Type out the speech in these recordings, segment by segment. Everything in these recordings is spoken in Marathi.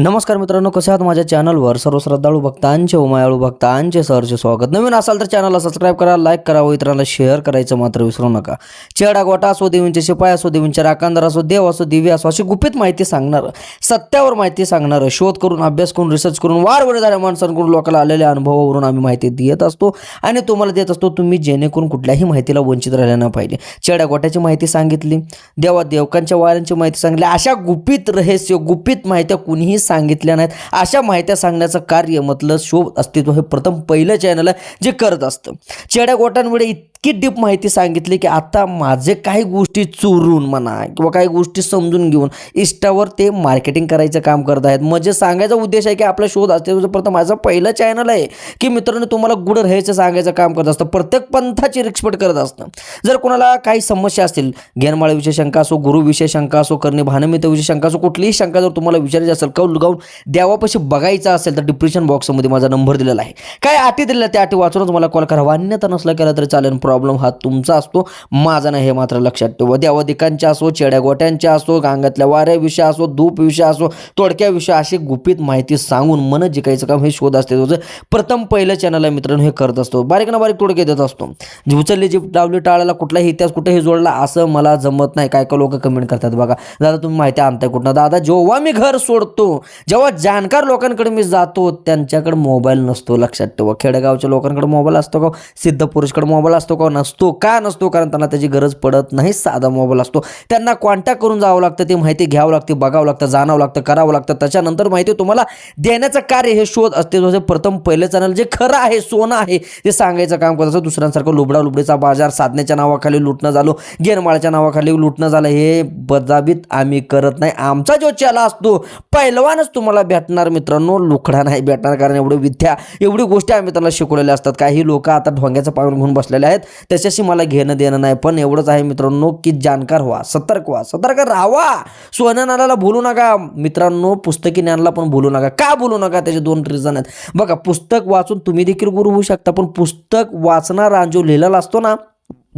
नमस्कार मित्रांनो कसे आहात माझ्या चॅनलवर? सर्व श्रद्धाळू भक्तांचे उमायाळू भक्तांचे सहर्ष स्वागत. नवीन असाल तर चॅनलला सबस्क्राईब करा लाईक करा व इतरांना शेअर करायचं मात्र विसरू नका. चेडा गोटा असो देवींचे शिपाय असो देवींचे राखांदर असो देव असो दिव्य असो अशी गुपित माहिती सांगणार सत्यावर माहिती सांगणार शोध करून अभ्यास करून रिसर्च करून वार झाल्या माणसांकडून लोकांना आलेल्या अनुभवावरून आम्ही माहिती देत असतो आणि तुम्हाला देत असतो तुम्ही जेणेकरून कुठल्याही माहितीला वंचित राहिल्यानं पाहिजे. चेड्या गोट्याची माहिती सांगितली देवा देवकांच्या वाऱ्यांची माहिती सांगितली अशा गुपित रहस्य गुपित माहित्या कुणीही सांगितल्या नाहीत. अशा माहित्या सांगण्याचं कार्य म्हटलं शोभ अस्तित्व हे प्रथम पहिलं चॅनल आहे जे करत असतं. चेड्यागोटांमुळे इतकी डीप माहिती सांगितली की आता माझे काही गोष्टी चोरून म्हणा किंवा काही गोष्टी समजून घेऊन इष्टावर ते मार्केटिंग करायचं काम करत आहेत. म्हणजे सांगायचा उद्देश आहे की आपला शोध अस्तित्वाचं प्रथम माझं पहिलं चॅनल आहे की मित्रांनो तुम्हाला गुड राहायचं सांगायचं काम करत असतं. प्रत्येक पंथाची रिक्षपट करत असतं. जर कोणाला काही समस्या असतील ज्ञानमाळेविषयी शंका असो गुरुविषयी शंका असो करणे भानमितेविषयी शंका असो कुठलीही शंका जर तुम्हाला विचारायची असेल कौल गाऊन देवापाशी बघायचा असेल तर डिप्रेशन बॉक्समध्ये माझा नंबर दिलेला आहे. काय अटी दिलेल्या त्या अटी वाचूनच मला कॉल करावा अन्यथा नसला केला तरी चालेल. प्रॉब्लेम हा तुमचा असतो. माझा नाही हे मात्र लक्षात ठेवा. देवादिकांच्या असो चेड्या गोट्यांच्या असो गांगातल्या वाऱ्याविषयी असो धूप विषय असो तोडक्याविषयी अशी गुपित माहिती सांगून मन जिकायचं काम हे शोध असते तुझं प्रथम पहिलं चॅनल आहे मित्रांनो हे करत असतो. बारीक ना बारीक तोडके देत असतो. जी उचलली जी डावली टाळायला कुठलाही इतिहास कुठेही जोडला असं मला जमत नाही. काय काय लोक कमेंट करतात बघा. दादा तुम्ही माहिती आणताय कुठं दादा जेव्हा मी घर सोडतो जेव्हा जाणकार लोकांकडे मी जातो त्यांच्याकडे मोबाईल नसतो लक्षात ठेवा. खेडेगावच्या लोकांकडे मोबाईल असतो का? सिद्ध पुरुषकडे मोबाईल असतो का? नसतो. का नसतो? कारण त्यांना त्याची गरज पडत नाही. साधा मोबाईल असतो. त्यांना कॉन्टॅक्ट करून जावं लागतं ती माहिती घ्यावं लागते बघावं लागतं जाणावं लागतं करावं लागतं. त्याच्यानंतर माहिती तुम्हाला देण्याचं कार्य हे शोध असते. प्रथम पहिले चॅनल जे खरं आहे सोनं आहे ते सांगायचं काम करत असतं. दुसऱ्यांसारखं लुबडा लुबडीचा बाजार साधण्याच्या नावाखाली लुटणं झालो गेरमाळ्याच्या नावाखाली लुटणं झालं हे बजाबीत आम्ही करत नाही. आमचा जो चला असतो पहिलवानच तुम्हाला भेटणार मित्रांनो. लुखडा नाही भेटणार कारण एवढी विद्या एवढी गोष्टी आम्ही त्यांना शिकवलेल्या असतात. काही लोक आता ढोंग्याचं पाऊल घेऊन बसलेले आहेत. त्याच्याशी मला घेणं देणं नाही पण एवढंच आहे मित्रांनो की जाणकार व्हा सतर्क व्हा सतर्क राहावा. सोन्या नाल्याला भूलू नका. मित्रांनो पुस्तकी ज्ञानाला पण भूलू नका. का बोलू नका? त्याचे दोन रिझन आहेत. बघा पुस्तक वाचून तुम्ही देखील गुरु होऊ शकता पण पुस्तक वाचणार जो लिहिलेला असतो ना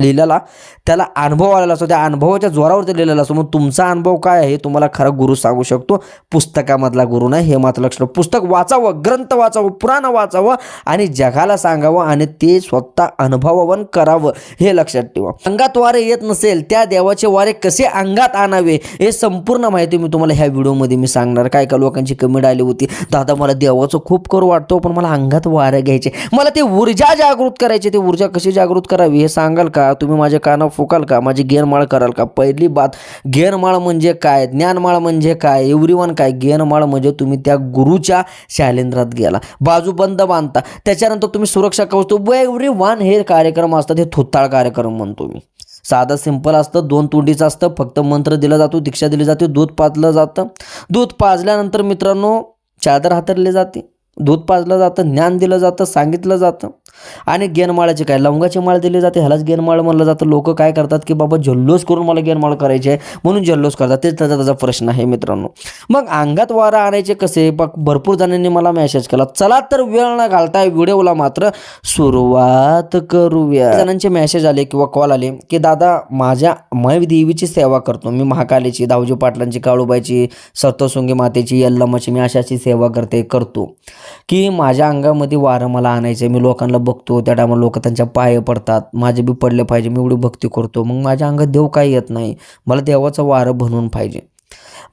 लिहिलेला त्याला अनुभव आलेला असतो. त्या अनुभवाच्या जोरावरती लिहिलेला असतो. मग तुमचा अनुभव काय आहे हे तुम्हाला खरा गुरु सांगू शकतो. पुस्तकामधला गुरु नाही हे मात्र लक्ष ठेवा. पुस्तक वाचावं ग्रंथ वाचावं पुराण वाचावं आणि जगाला सांगावं आणि ते स्वतः अनुभवावन करावं हे लक्षात ठेवा. अंगात वारे येत नसेल त्या देवाचे वारे कसे अंगात आणावे हे संपूर्ण माहिती मी तुम्हाला ह्या व्हिडिओमध्ये मी सांगणार. काय का लोकांची कमेंट आली होती. दादा मला देवाचं खूप करू वाटतो पण मला अंगात वारे घ्यायचे. मला ते ऊर्जा जागृत करायची ते ऊर्जा कशी जागृत करावी हे सांगाल का? तुम्ही माझ्या काना फुकाल का? माझी गेनमाळ कराल का? पहिली बात गेनमाळ म्हणजे काय? ज्ञानमाळ म्हणजे काय? एव्हरीवन काय? गेनमाळ म्हणजे तुम्ही त्या गुरुच्या शालेंद्रात गेला. बाजू बंद बांधता. त्याच्यानंतर तुम्ही सुरक्षा कवचतो एव्हरी वन हे कार्यक्रम असतात हे थुत्ताळ कार्यक्रम म्हणतो मी. साधं सिंपल असतं दोन तोंडीचं असतं फक्त मंत्र दिला जातो दीक्षा दिली जाते दूध पाजलं जातं. दूध पाजल्यानंतर मित्रांनो चादर हातरली जाते. दूध पाजलं जातं ज्ञान दिलं जातं सांगितलं जातं. आणि गेनमाळाचे काय? लवंगाची माळ दिली जाते ह्यालाच गेनमाळ म्हणलं जातं. लोक काय करतात की बाबा जल्लोष करून मला गेनमाळ करायचे आहे म्हणून जल्लोष करतात. तेच त्याचा त्याचा प्रश्न आहे मित्रांनो. मग अंगात वारा आणायचे कसे? भरपूर जणांनी मला मेसेज केला. चला तर वेळ न घालताय व्हिडिओला मात्र सुरुवात करूया. जणांचे मेसेज आले किंवा कॉल आले की दादा माझ्या मै देवीची सेवा करतो. मी महाकालीची दावजी पाटलांची काळूबाईची सप्तशृंगी मातेची यल्लमाची मी अशाची सेवा करते करतो. की माझ्या अंगामध्ये वारं मला आणायचं मी लोकांना बघतो त्या टायमाला लोक त्यांच्या पाय पडतात. माझे बी पडले पाहिजे मी एवढी भक्ती करतो. मग माझ्या अंगात देव काही येत नाही. मला देवाचं वारं बनवून पाहिजे.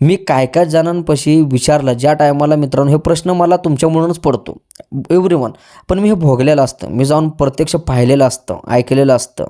मी काय काय जणांपाशी विचारलं ज्या टायमाला मित्रांनो हे प्रश्न मला तुमच्या म्हणूनच पडतो. एव्हरी वन पण मी हे भोगलेलं असतं. मी जाऊन प्रत्यक्ष पाहिलेलं असतं ऐकलेलं असतं.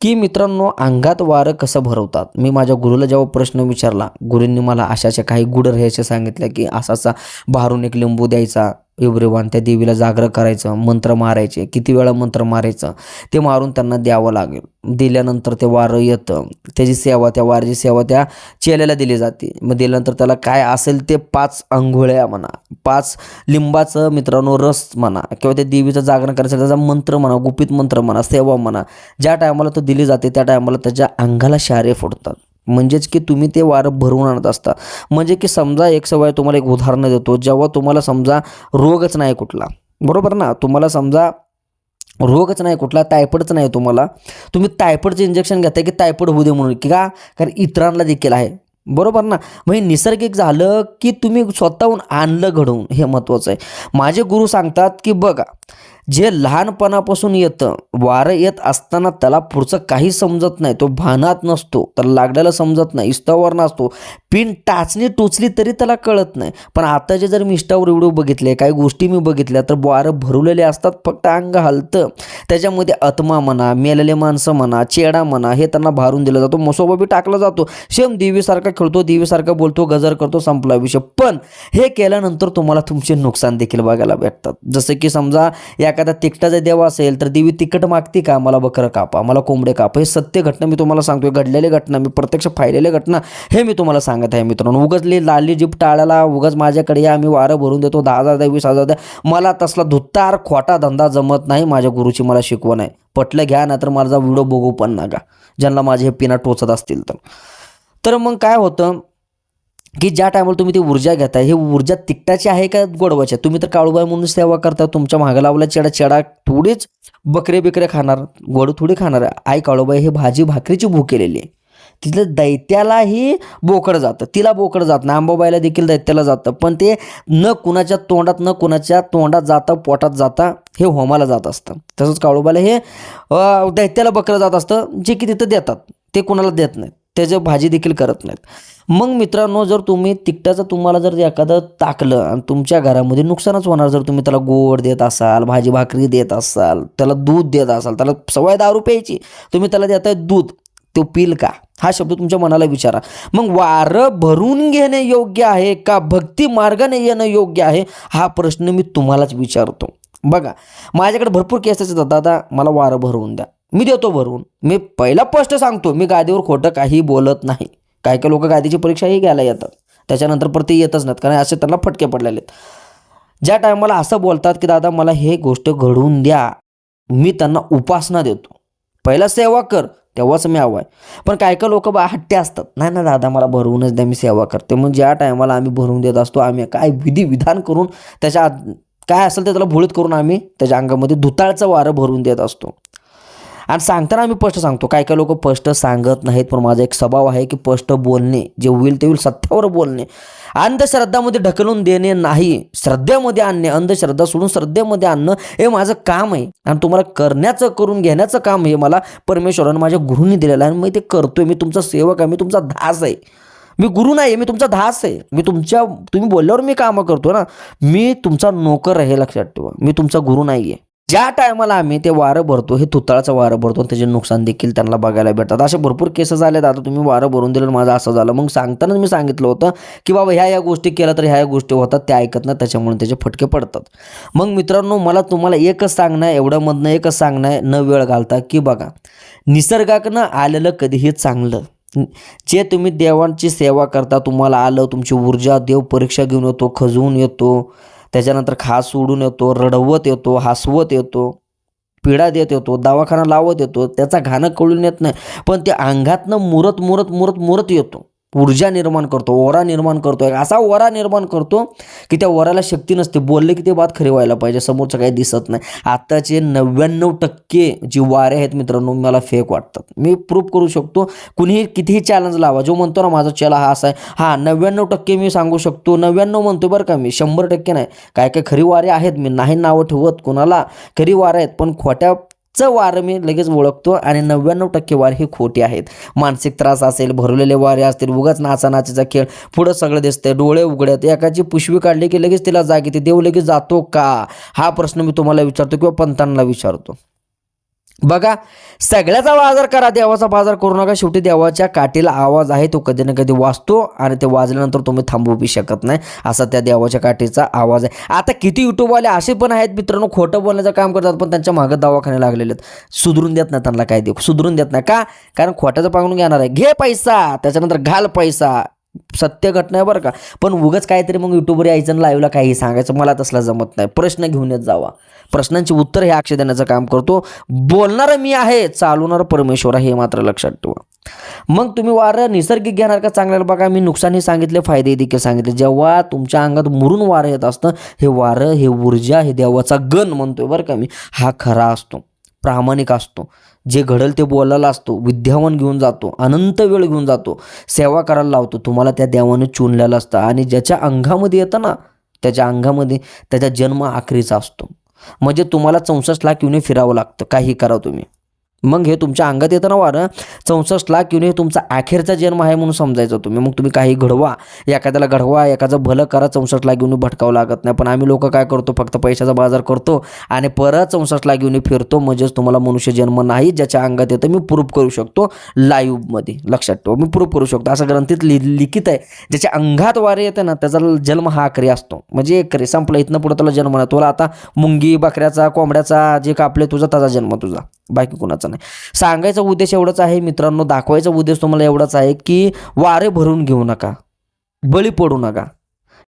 की मित्रांनो अंगात वारं कसं भरवतात? मी माझ्या गुरुला जेव्हा प्रश्न विचारला गुरूंनी मला अशाच्या काही गुड रहायचे सांगितलं की असा असा बाहेरून एक लिंबू द्यायचा एव्हरीवन त्या देवीला जागरण करायचं मंत्र मारायचे. किती वेळा मंत्र मारायचं? ते मारून त्यांना द्यावं लागेल. दिल्यानंतर ते वारं येतं. त्याची सेवा त्या वारची सेवा त्या चेल्याला दिली जाते. मग दिल्यानंतर त्याला काय असेल ते पाच अंघोळ्या म्हणा. पाच लिंबाचं मित्रांनो रस म्हणा किंवा त्या देवीचं जागरण करायचं त्याचा मंत्र म्हणा गुपित मंत्र म्हणा सेवा म्हणा ज्या टायमाला तो दिली जाते त्या टायमाला त्याच्या अंगाला शारे फोडतात. म्हणजेच की तुम्ही ते वारं भरवून आणत असता. म्हणजे की समजा एक सवय तुम्हाला एक उदाहरण देतो जेव्हा तुम्हाला समजा रोगच नाही कुठला बरोबर ना? तुम्हाला समजा रोगच नाही कुठला टायफॉइडच नाही तुम्हाला तुम्ही टायफॉइडचं इंजेक्शन घेताय की टायफॉइड होऊ दे म्हणून की का? कारण इतरांना देखील आहे. बरोबर ना? मग हे निसर्गिक झालं की तुम्ही स्वतःहून आणलं घडवून हे महत्त्वाचं आहे. माझे गुरु सांगतात की बघा जे लहानपणापासून येतं वारं येत असताना त्याला पुढचं काही समजत नाही. तो भानात नसतो त्याला लागलेलं समजत नाही इष्टावर नसतो. पिन टाचणी टोचली तरी त्याला कळत नाही. पण आताचे जर मी इष्टावर व्हिडिओ बघितले काही गोष्टी मी बघितल्या तर वारं भरवलेले असतात फक्त अंग हलतं. त्याच्यामध्ये आत्मा म्हणा मेलेले माणसं म्हणा चेडा म्हणा हे त्यांना भारून दिलं जातो. मसोबा बी टाकला जातो. सेम देवीसारखा खेळतो देवीसारखा बोलतो गजर करतो संपला विषय. पण हे केल्यानंतर तुम्हाला तुमचे नुकसान देखील बघायला भेटतात. जसं की समजा या एखादा तिकटाचा देव असेल तर देवी तिकट मागते का? मला बकरं कापा मला कोंबडे कापा. हे सत्य घटना मी तुम्हाला सांगतोय. घडलेली घटना मी प्रत्यक्ष पाहिलेली घटना हे मी तुम्हाला सांगत आहे मित्रांनो. उगजली लाली जीप टाळायला उगच माझ्याकडे या मी वारं भरून देतो. दहा हजार द्या वीस हजार द्या मला तसला धुत्तार खोटा धंदा जमत नाही माझ्या गुरुची मला शिकवण आहे. पटलं घ्या ना तर माझा व्हिडिओ बघू पण नका. ज्यांना माझे हे पिना टोचत असतील तर. तर मग काय होतं? की ज्या टायमाला तुम्ही ती ऊर्जा घेताय हे ऊर्जा तिकटाची आहे का गोडवाची आहे? तुम्ही तर काळूबाई म्हणून सेवा करता तुमच्या मागं लावला चेडा चेडा थोडीच बकरे बिकरे खाणार गोड थोडी खाणार आई काळूबाई हे भाजी भाकरीची भूक केलेली आहे. तिथलं दैत्यालाही बोकड जातं. तिला बोकड जात नाही. आंबाबाईला देखील दैत्याला जातं. पण ते न कुणाच्या तोंडात न कुणाच्या तोंडात जातं पोटात जाता हे होमाला जात असतं. तसंच काळूबाईला हे दैत्याला बकरं जात असतं जे की तिथं देतात. ते कुणाला देत नाहीत. त्याचं भाजी देखील करत नाहीत. मग मित्रांनो जर तुम्ही तिकटाचं तुम्हाला जर एखादं टाकलं आणि तुमच्या घरामध्ये नुकसानच होणार जर तुम्ही त्याला गोड देत असाल भाजी भाकरी देत असाल त्याला दूध देत असाल त्याला सवय दारू प्यायची तुम्ही त्याला देताय दूध तो पिल का? हा शब्द तुमच्या मनाला विचारा. मग वारं भरून घेणे योग्य आहे का? भक्ती मार्गाने येणं योग्य आहे? हा प्रश्न मी तुम्हालाच विचारतो. बघा माझ्याकडे भरपूर केसेस येतात दादा मला वारं भरवून द्या. मी देतो भरून मी पहिला स्पष्ट सांगतो मी गादीवर खोटं काही बोलत नाही. काही काही लोक गादीची परीक्षाही घ्यायला येतात. त्याच्यानंतर परत ते येतच नाहीत कारण असे त्यांना फटके पडलेले आहेत. ज्या टायमाला असं बोलतात की दादा मला हे गोष्ट घडवून द्या. मी त्यांना उपासना देतो. पहिला सेवा कर तेव्हाच मी हवं आहे पण काय काय लोक बा हट्टे असतात. नाही ना दादा मला भरवूनच द्या मी सेवा करते. मग ज्या टायमाला आम्ही भरवून देत असतो आम्ही काय विधी विधान करून त्याच्या आत- काय असेल ते त्याला भुळीत करून आम्ही त्याच्या अंगामध्ये धुताळचं वारं भरून देत असतो. आणि सांगताना आम्ही स्पष्ट सांगतो. काय काय लोक स्पष्ट सांगत नाहीत पण माझा एक स्वभाव आहे की स्पष्ट बोलणे. जे होईल ते होईल सत्यावर बोलणे. अंधश्रद्धामध्ये ढकलून देणे नाही. श्रद्धेमध्ये आणणे अंधश्रद्धा सोडून श्रद्धेमध्ये आणणं हे माझं काम आहे. आणि तुम्हाला करण्याचं करून घेण्याचं काम हे मला परमेश्वरानं माझ्या गुरुंनी दिलेलं आहे. आणि मी ते करतोय. मी तुमचा सेवक आहे. मी तुमचा धास आहे. मी गुरु नाही मी तुमचा धास आहे. मी तुमच्या तुम्ही बोलल्यावर मी कामं करतो ना. मी तुमचा नोकर आहे लक्षात ठेवा. मी तुमचा गुरु नाही आहे. ज्या टायमाला आम्ही ते वारं भरतो हे तुताळाचं वारं भरतो त्याचे नुकसान देखील त्यांना बघायला भेटतात. असे भरपूर केसेस आले आता तुम्ही वारं भरून दिलं आणि माझं असं झालं. मग सांगतानाच मी सांगितलं होतं की बाबा ह्या या गोष्टी केल्या तर ह्या या गोष्टी होतात त्या ऐकत नाही त्याच्यामुळे त्याचे फटके पडतात. मग मित्रांनो मला तुम्हाला एकच सांगणं आहे एवढ्यामधनं एकच सांगणं आहे न वेळ घालता की बघा निसर्गाकडनं आलेलं कधीही चांगलं. जे तुम्ही देवांची सेवा करता तुम्हाला आलं तुमची ऊर्जा देव परीक्षा घेऊन येतो खजवून येतो त्याच्यानंतर खास सोडून येतो रडवत येतो हसवत येतो पिढा देत येतो दवाखाना लावत येतो त्याचा घाणं कळून येत नाही. पण ते अंगातनं मुरत मुरत मुरत मुरत येतो. ऊर्जा निर्माण करतो ओरा निर्माण करतो. एक असा ओरा निर्माण करतो की त्या वराला शक्ती नसते. बोलले की ते बात खरी व्हायला पाहिजे. समोरचं काही दिसत नाही. आत्ताचे नव्याण्णव टक्के जी वारे आहेत मित्रांनो मला फेक वाटतात. मी प्रूफ करू शकतो. कुणीही कितीही चॅलेंज लावा. जो म्हणतो ना माझा चला हा असा आहे. हा नव्याण्णव टक्के मी सांगू शकतो. नव्याण्णव म्हणतो बरं का मी. शंभर टक्के नाही. काय काय खरी वारे आहेत. मी नाही नावं ठेवत कोणाला. खरी वारे आहेत पण खोट्या च वारं मी लगेच ओळखतो आणि नव्याण्णव टक्के वार हे खोटे आहेत. मानसिक त्रास असेल भरलेले वारे असतील उगाच नाचानाचीचा खेळ पुढं सगळं दिसतंय डोळे उघड्यात एकाची पुशवी काढली की लगेच तिला जाग येते देव लगेच जातो का? हा प्रश्न मी तुम्हाला विचारतो किंवा पंतांना विचारतो. बघा सगळ्याचा बाजार करा देवाचा बाजार करू नका. शेवटी देवाच्या काठीला आवाज आहे तो कधी ना कधी वाजतो आणि ते वाजल्यानंतर तुम्ही थांबवू बी शकत नाही. असा त्या देवाच्या काठीचा आवाज आहे. आता किती युट्यूबवाले असे पण आहेत मित्रांनो खोटं बोलण्याचं काम करतात पण त्यांच्या मागं दवाखाने लागलेले आहेत. सुधरून देत नाही त्यांना काय देऊ? सुधरून देत नाही. का? कारण खोट्याचं पांगून घेणार आहे. घे पैसा त्याच्यानंतर घाल पैसा. सत्य घटना आहे बरं का. पण उगंच काहीतरी मग यूट्यूबवर यायचं आणि लाईव्हला काही सांगायचं मला तसला जमत नाही. प्रश्न घेऊन येत जावा. प्रश्नांची उत्तर हे अक्षय देण्याचं काम करतो. बोलणारं मी आहे चालवणारं परमेश्वर आहे हे मात्र लक्षात ठेवा. मग तुम्ही वारं निसर्गिक घेणार का चांगल्याला बघा मी नुकसानही सांगितले फायदे देखील सांगितले. जेव्हा तुमच्या अंगात मुरून वारं येत असतं हे वारं हे ऊर्जा हे देवाचा गण म्हणतोय बरं का मी हा खरा असतो. प्रामाणिक असतो. जे घडल ते बोलायला असतो विद्यावान घेऊन जातो अनंत वेळ घेऊन जातो सेवा करायला लावतो. तुम्हाला त्या देवानं चुनलेलं असतं आणि ज्याच्या अंगामध्ये येतं ना त्याच्या अंगामध्ये त्याचा जन्म आखरीचा असतो. म्हणजे तुम्हाला चौसष्ट लाख येऊन फिरावं लागतं. काही करा तुम्ही. मग हे तुमच्या अंगात येतं ना वारं? चौसष्ट लाख येऊन हे तुमचा अखेरचा जन्म आहे म्हणून समजायचं तुम्ही मग तुम्ही काही घडवा. एखाद्याला घडवा एखादं भलं करा चौसष्ट लाख घेऊन भटकावं लागत नाही. पण आम्ही लोक काय करतो? फक्त पैशाचा बाजार करतो आणि परत चौसष्ट लाख घेऊन फिरतो. म्हणजेच तुम्हाला मनुष्य जन्म नाही ज्याच्या अंगात येतं मी प्रूफ करू शकतो लाईव्हमध्ये. लक्षात ठेवा मी प्रूफ करू शकतो. असं ग्रंथीत लि लिखित आहे. ज्याच्या अंगात वारे येतं ना त्याचा जन्म हा अकरी असतो. म्हणजे एक करी संपलं. इथनं पुढं तुला जन्म नाही. तुला आता मुंगी बकऱ्याचा कोंबड्याचा जे कापले तुझा त्याचा जन्म तुझा. बाकी कुणाचा नाही. सांगायचा उद्देश एवढाच आहे मित्रांनो दाखवायचा उद्देश तुम्हाला एवढाच आहे की वारे भरून घेऊ नका बळी पडू नका.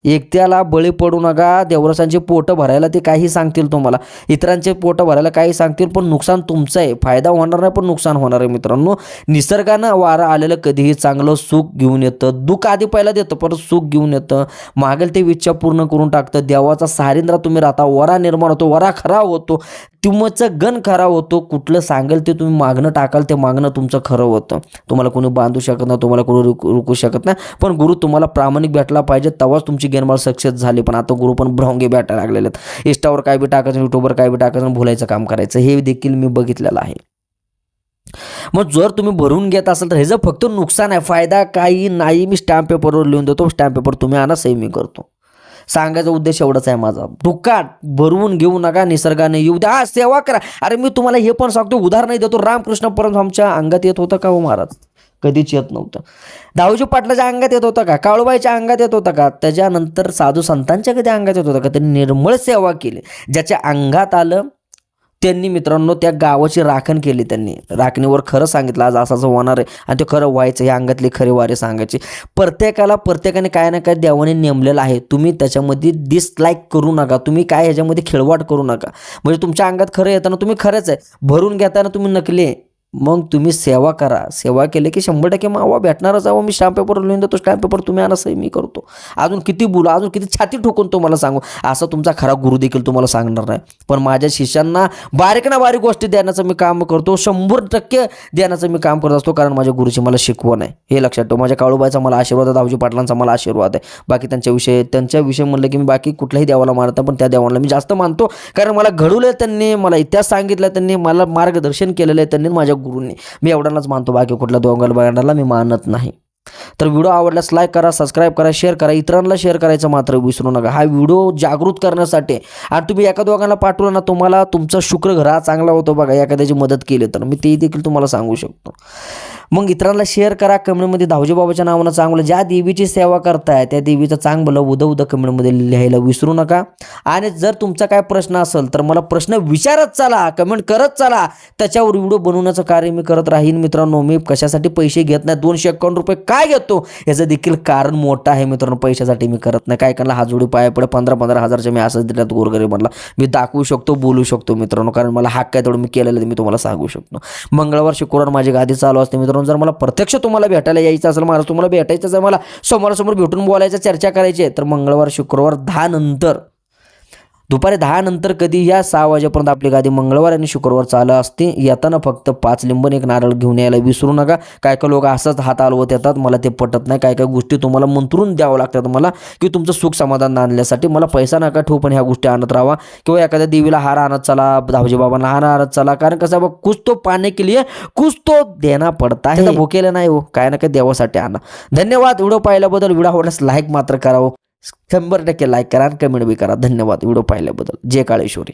एकट्याला बळी पडू नका. देवरसांचे पोटं भरायला ते काही सांगतील तुम्हाला. इतरांचे पोटं भरायला काही सांगतील पण नुकसान तुमचं आहे. फायदा होणार नाही पण नुकसान होणार आहे मित्रांनो. निसर्गानं वारं आलेलं कधीही चांगलं सुख घेऊन येतं. दुःख आधी पहिला देतं परत सुख घेऊन येतं. मागेल ते इच्छा पूर्ण करून टाकतं. देवाचा सारिंद्रा तुम्ही राहता. वरा निर्माण होतो. वरा खरा होतो. तुमचं गण खरा होतो. कुठलं सांगेल ते तुम्ही मागणं टाकाल ते मागणं तुमचं खरं होतं. तुम्हाला कोणी बांधू शकत नाही तुम्हाला कोणी रुकू रुकू शकत नाही. पण गुरु तुम्हाला प्रामाणिक भेटला पाहिजे. तेव्हाच तुमची गेनमाल सक्सेस झाली पण आता गुरु पण भ्रॉंगे भेटायला लागलेले आहेत. इंस्टावर काय बी टाकायचं युट्यूबवर काय बी टाकायचं भुलायचं काम करायचं हे देखील मी बघितलेलं आहे. मग जर तुम्ही भरून घेत असाल तर ह्याचं फक्त नुकसान आहे. फायदा काही नाही. मी स्टॅम्प पेपरवर लिहून देतो स्टॅम्प पेपर तुम्ही आणा सही मी करतो. सांगायचा उद्देश एवढाच आहे माझा. दुःखात भरवून घेऊ नका निसर्गाने येऊ द्या. हा सेवा करा. अरे मी तुम्हाला हे पण सांगतो उदाहरण देतो. रामकृष्ण परम आमच्या अंगात येत होतं का हो महाराज? कधीच येत नव्हतं. दाऊजी पाटलाच्या अंगात येत होतं का? काळूबाईच्या अंगात येत होतं का? त्याच्यानंतर साधू संतांच्या कधी अंगात येत होतं का? त्यांनी निर्मळ सेवा केली. ज्याच्या अंगात आलं त्यांनी मित्रांनो त्या गावाची राखण केली त्यांनी. राखणीवर खरं सांगितलं आज असं होणार आहे. आणि ते खरं व्हायचं या अंगातले खरे वारे सांगायचे. प्रत्येकाला प्रत्येकाने काय ना काय देवाने नेमलेलं आहे. तुम्ही त्याच्यामध्ये डिसलाईक करू नका. तुम्ही काय ह्याच्यामध्ये खिळवाट करू नका. म्हणजे तुमच्या अंगात खरं येताना तुम्ही खरंच आहे. भरून घेताना तुम्ही नकली आहे. मग तुम्ही सेवा करा. सेवा केली की शंभर टक्के मावा भेटणारच आहो मी स्टॅम्प पेपर लिहून देतो. स्टॅम्प पेपर तुम्ही आणा सही मी करतो. अजून किती बोला अजून किती छाती ठोकून तुम्हाला सांगू. असं तुमचा खरा गुरु देखील तुम्हाला सांगणार नाही. पण माझ्या शिष्यांना बारीक ना बारीक गोष्टी देण्याचं मी काम करतो. शंभर टक्के देण्याचं मी काम करत असतो. कारण माझ्या गुरुची मला शिकवण आहे. हे लक्षात ठेव. माझ्या काळूबाईचा मला आशीर्वाद आहे. दावजी पाटलांचा मला आशीर्वाद आहे. बाकी त्यांच्याविषयी त्यांच्याविषयी म्हणलं की मी बाकी कुठल्याही देवाला मानत पण त्या देवाला मी जास्त मानतो. कारण मला घडवलं त्यांनी मला इतिहास सांगितलं त्यांनी मला मार्गदर्शन केलेलं आहे त्यांनी माझ्या गुरूंनी. मी एवढ्यालाच मानतो बाकी कुठल्या दोंगल बघायला मी मानत नाही. तर व्हिडिओ आवडल्यास लाईक करा सबस्क्राईब करा शेअर करा इतरांना शेअर करायचं मात्र विसरू नका. हा व्हिडिओ जागृत करण्यासाठी आणि तुम्ही एका दोघांना पाठवलं ना तुम्हाला तुमचा शुक्र घरा चांगला होतो बघा एखाद्याची मदत केली तर. मी ते देखील तुम्हाला सांगू शकतो. मग इतरांना शेअर करा कमेंटमध्ये धावजी बाबाच्या नावानं चांगलं. ज्या देवीची सेवा करताय त्या देवीचं चांगलं उदं उदं कमेंटमध्ये लिहायला विसरू नका. आणि जर तुमचा काय प्रश्न असेल तर मला प्रश्न विचारत चला कमेंट करत चला. त्याच्यावर व्हिडिओ बनवण्याचं कार्य मी करत राहीन. मित्रांनो मी कशासाठी पैसे घेत नाही? दोनशे एकावन्न रुपये काय घेतो? याचं देखील कारण मोठं आहे मित्रांनो पैशासाठी मी करत नाही. काय करणार? हाजोडी पाया पडे पंधरा पंधरा हजारच्या मी असंच दिल्यात गोरगरीबांना मी दाखवू शकतो बोलू शकतो मित्रांनो कारण मला हक्क आहे तेवढं मी केलेलं मी तुम्हाला सांगू शकतो. मंगळवार शुक्रवार माझी गादी चालू असते मित्रांनो. जर मला प्रत्यक्ष तुम्हाला भेटायला यायचं असेल महाराज तुम्हाला भेटायचं जर मला समोरासमोर भेटून बोलायचं चर्चा करायची आहे तर मंगळवार शुक्रवार दहा नंतर दुपारी दहा नंतर कधी या सहा वाजेपर्यंत आपली गादी मंगळवार आणि शुक्रवार चालू असते. येताना फक्त पाच लिंबन एक नारळ घेऊन यायला विसरू नका. काय काय लोक असंच हात हलवत येतात मला ते पटत नाही. काय काय गोष्टी तुम्हाला मंत्रून द्यावं लागतात मला की तुमचं सुख समाधान आणण्यासाठी. मला पैसा नका ठेवू पण ह्या गोष्टी आणत राहा. किंवा एखाद्या देवीला हार आणत चला धावजी बाबांना हार आणत चला. कारण कसं आहे बघ कुछ तो पाने के लिए कुछ तो देना पडता है भुकेलं नाही हो काय ना काय देवासाठी आणा. धन्यवाद. व्हिडिओ पाहिल्याबद्दल व्हिडिओ आवडल्यास लाईक मात्र करावं शंभर टक्के लाईक करा आणि कमेंट बी करा. धन्यवाद. व्हिडिओ पाहिल्याबद्दल. जय काळेश्वरी.